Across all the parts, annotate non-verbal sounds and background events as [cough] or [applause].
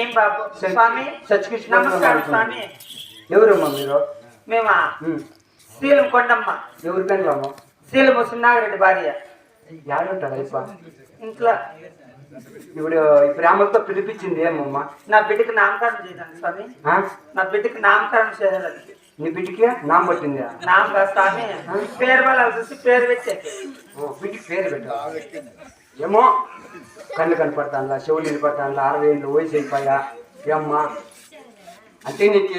ఏం బాబు? స్వామి? సచ్చికృష్ణ నమస్కారం స్వామి. ఎవరమ్మా మీరు? మేమా. శీలం కొండమ్మ. ఎవరి పెండ్లమ్మా శీలము సున్నాగిరెడ్డి భార్య. యాడుంటాడు ఇంట్లో. ఇప్పుడు ప్రేమలతో పిలిపించింది ఏమమ్మా నా బిడ్డకి నామకరణం చేయదండి స్వామి? నా బిడ్డకి నామకరణం చేయాలండి నీ బిడ్డకి నామ పట్టింది? నామగా స్వామి. పేరు బలాలు చూసి పేరు పెట్టేకి ఓ బిడ్డకి పేరు పెట్టు ఏమో? కళ్ళు కనపడతానులా చెవులు వినపడతానులా అరవై ఏళ్ళు వయసు అయిపోయా? ఏమ్మా? అంటే నీకు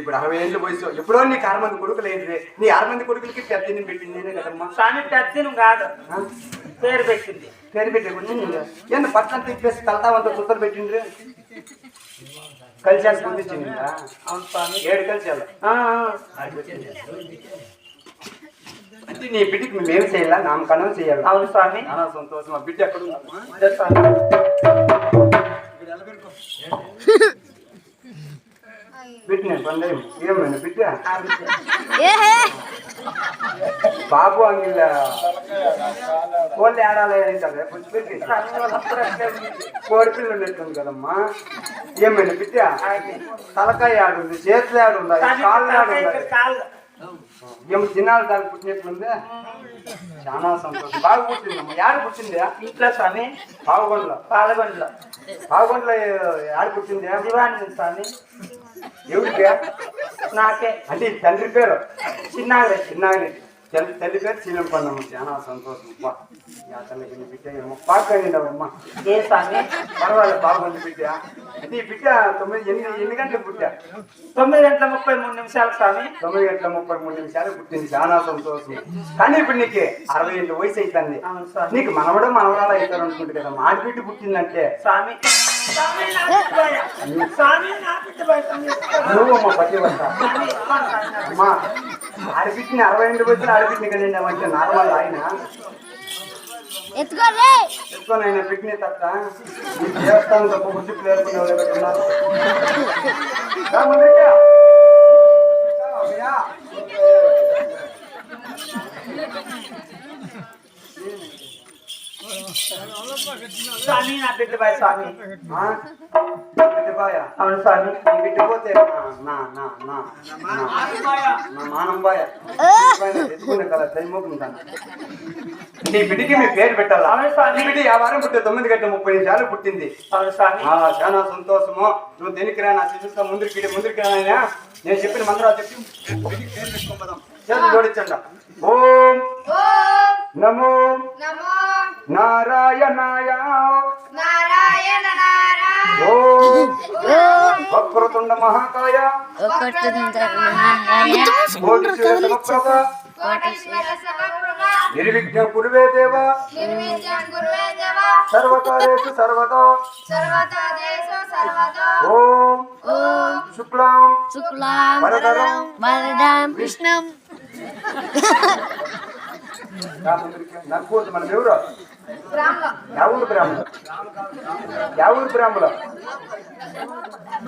ఇప్పుడు అరవై ఏళ్ళు వయసు. ఎప్పుడో నీకు ఆరు మంది కొడుకులు అయింది నీ ఆరు మంది కొడుకులకి పెద్దని పెట్టింది నేనే కదమ్మా. స్వామి పెద్దను కాదు? పేరు పెట్టింది. పేరు పెట్టి వచ్చింది ఏంది పట్నం తిప్పేసి తలతా వంత సుత్తలు పెట్టిండ్రు? కలిసి పొందించింది ఏడు కలిసి. అంటే నీ బిడ్డకి మేము చేయాలా? నామకరణం చేయాలి? అవును స్వామి. చాలా సంతోషం. ఆ బిడ్డ ఎక్కడ. బాబు అంగిల్ కోళ్ళు ఏడాలి ఉంది. కోడి పిల్ల ఉన్నట్టుంది కదమ్మా. ఏమైనా బిడ్డ. తలకాయ ఆడుంది చేతులు ఆడుంది కాళ్ళు ఆడుంది. ఏమి దినాలు దానికి పుట్టినట్లుంది చాలా సంతోషం. బాగా యాడ పుట్టింది? ఇంట్లో స్వామి. పావుగొండలో పాలగొండలో పావుగొండలో యాడ పుట్టింది? దివాణి స్వామి. ఎవరికి నాకే. అంటే తండ్రి పేరు. చిన్నాగిరెడ్డి చిన్నాగిరి తల్లి తల్లి పేరు చీలం పండమ్మ చాలా సంతోషం. అబ్బా యా తల్లికి నీ బిడ్డ ఏమో పాకండినవమ్మా ఏ స్వామి? పర్వాలేదు బాగుంది బిడ్డ. ఈ బిడ్డ తొమ్మిది ఎన్ని ఎన్ని గంటలకు పుట్టా? తొమ్మిది గంటల ముప్పై మూడు నిమిషాలు స్వామి. తొమ్మిది గంటల ముప్పై మూడు నిమిషాలు పుట్టింది. చాలా సంతోషం. కానీ ఇప్పుడు నీకు అరవై ఏళ్ళ వయసు అవుతుంది నీకు మనవడు మనవరాలు అవుతారు అనుకుంటు కదా. మా బిడ్డ పుట్టిందంటే. స్వామి స్వామి నా మా అమ్మా, అరవై ఏళ్ళు వచ్చిన ఆడబిడ్డని కలిగింది అంటే నార్మల్ ఆయన ఎత్తుకోలే చెప్తాను పిక్నిక్ తప్ప ఈ దేవస్థానం తప్ప బుద్ధి ప్లేరుకునే వాళ్ళు పెట్టున్నారు స్వామి నా బిడ్డబాయ స్వామి. బిడ్డబాయ అవును స్వామి. నా నా నా నా నా. మానంబాయ ఎత్తుకునే కదా దైమోకుంటాను నీ బిడ్డకి మీ పేరు పెట్టాలా. నీ బిడ్డ ఆ వారం పుట్టే తొమ్మిది గంటల ముప్పై నిమిషాలు పుట్టింది. అవును స్వామి. ఆ, చాలా సంతోషము. నువ్వు దేనికి రా నా శిశుస్తా ముందుకి ముందుకి రా నాయనా. నేను చెప్పిన మంత్రాలు చెప్పి బిడ్డకి పేరు పెట్టుకోమదాం చేతులు జోడించండి. ఓం ఓం. నమో నమో. నారాయణాయ. వక్రతుండ మహాకాయ. నిర్విఘ్న కురువే దేవ. నిర్విద్యం గురువే దేవ. సర్వకార్యేషు సర్వతో సర్వతా దేశో సర్వతో ఓం ఓం శుక్లాం. శుక్లాం. వరదరం. వరదం విష్ణుం [laughs] నక్కూడదు మనం ఎవరు యావూరు బ్రాహ్మణులు యావూరు బ్రాహ్మణులు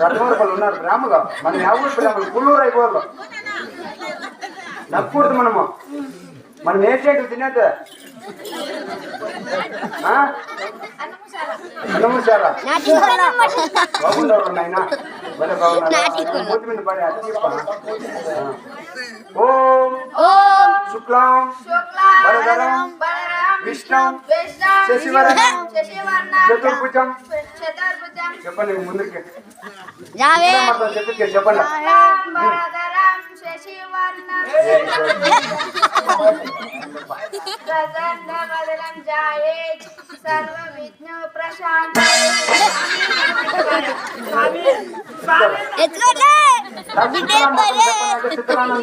రత్నవరపల్లి ఉన్నారు బ్రాహ్మణులు మనం యావూరు బ్రాహ్మణులు పుల్లూరు అయిపోవాలి నక్కూడదు మనము మనం ఏ చేయటం తినేది సారా బాగుండవు నాయన మూతి మీద పడే అతి ఓం ఓం శుక్లాం శుక్లాం వరదరం వరదరం విష్ణం విష్ణుం శశివర్ణం శశివర్ణం చతుర్భుజం చతుర్భుజం చెప్పండి ముందుకి జావే చెప్పి చెప్పండి వరదరం శశివర్ణం ప్రసన్న వదనం జాయే సర్వ విఘ్న ప్రశాంత స్వామి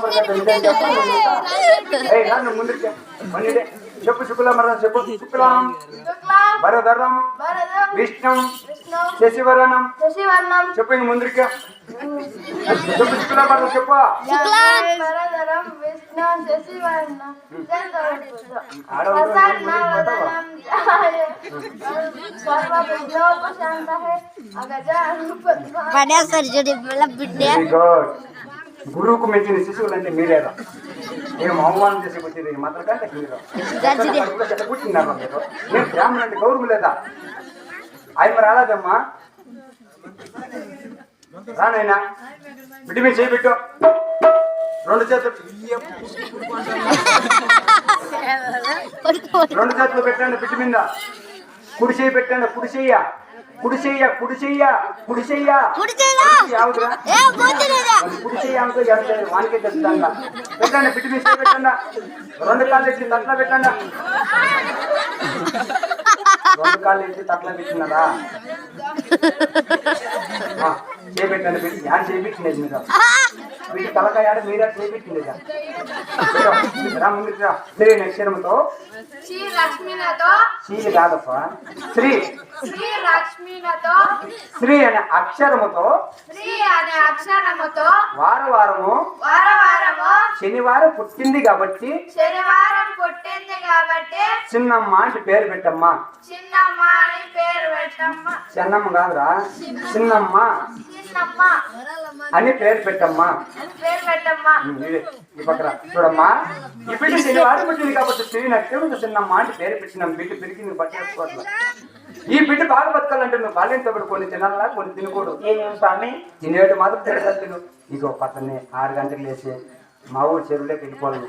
స్వామి ఎత్తుకోలే ముందుకి మన్నిడే. చెప్పు శుక్లం వరదం చెప్పు శుక్లాం శుక్లాం వరదరం వరదం విష్ణం విష్ణు శశివరణం శశివర్ణం చెప్పు ఇంక ముందుకి చెప్పు శుక్లం వరదం చెప్పు శుక్లాం వరదరం విష్ణు శశివర్ణం పడేస్తారు చూడు మళ్ళీ బిడ్డ గురువుకు మెచ్చిన శిశువులంటే మీరేరా నేను అవమానం చేసి వచ్చింది మాత్రం కంటే మీరు పుట్టినారు మీరు నేను బ్రాహ్మణుడు అంటే గౌరవం లేదా ఆయన రాలేదమ్మా రానైనా బిడ్డ మీద చేయి రెండు చేతులు రెండు చేతులు పెట్టండి బిడ్డ మీద. కుడి చేయి పెట్టండి కుడి చెయ్య కుడి చెయ్య కుడి చెయ్య కుడి చెయ్య కుడిచేలా యావదురా ఏ పోతులేదా కుడి చెయ్యి అనుకో ఎడమ వానికే తెస్తుందంట పెట్టండి బిడ్డ మీద పెట్టండి. రెండు కాళ్ళు ఎత్తి తట్ల పెట్టండి. రెండు కాళ్ళు ఎత్తి తట్ల పెట్టినదా యాడ్ మీరు వీటి తలకాయ ఆడ మీరే శ్రీ శ్రీ లక్ష్మీనతో శ్రీ కాదప్ప శ్రీ శ్రీ లక్ష్మీనతో శ్రీ అనే అక్షరముతో శ్రీ అనే అక్షరముతో వారం వారము వార వారము శనివారం పుట్టింది కాబట్టి శనివారం పుట్టింది కాబట్టి చిన్నమ్మ అంటే పేరు పెట్టమ్మా. చిన్నమ్మ అని పేరు పెట్టమ్మ. చిన్నమ్మ కాదురా. చిన్నమ్మ. అని పేరు పెట్టమ్మా. అని ఈ పక్కన. చూడమ్మా. ఈ బిడ్డ శనివారం పుట్టింది కాబట్టి శ్రీ నక్షత్రం చిన్నమ్మ అంటే పేరు పెట్టినాం బిడ్డ పెరిగి నువ్వు పట్టేసుకోవట్లా ఈ బిడ్డ బాగా బతకాలంటే నువ్వు బాల్యంతో కొన్ని తినాలా కొన్ని తినకూడదు. ఏమేమి స్వామి? తినేటి మాత్రం తినగల తిను. ఇగో పక్కనే ఆరు గంటలకు లేచి మా ఊరు చెరువులోకి వెళ్ళిపోవాలి.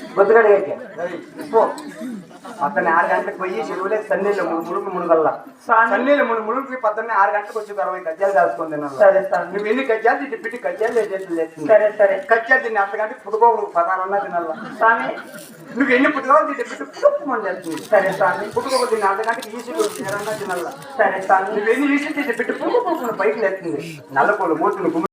స్వామి బొద్దుగడికి పో. పక్కనే ఆరు గంటలకు పోయి చెరువులోకి సన్నీళ్ళు ముడుపు మునుగల్లా స్వామి. సన్నీళ్ళు మును మునుగుకి పక్కనే ఆరు గంటలకు వచ్చి అరవై కజ్జాలు తినాలి సరే స్వామి. నువ్వు ఎన్ని కజ్జాలు తిట్టి పిట్టి కజ్జాలు లేచేసి లేచింది. సరే సరే. కజ్జాలు తిని అర్ధ గంటకి పుట్టుకోవు పదాలన్నా తినాలా. స్వామి. నువ్వు ఎన్ని పుట్టుకోవాలి తిట్టి పిట్టి పుట్టుకోమని చేస్తుంది సరే స్వామి. పుట్టుకోక తిని అర్ధ గంటకి ఈసీ తినాలన్నా తినాలా. సరే స్వామి. నువ్వు ఎన్ని ఈసీ తిట్టి పిట్టి పుట్టుకోకుండా పైకి లేస్తుంది నల్లపూలు మూతులు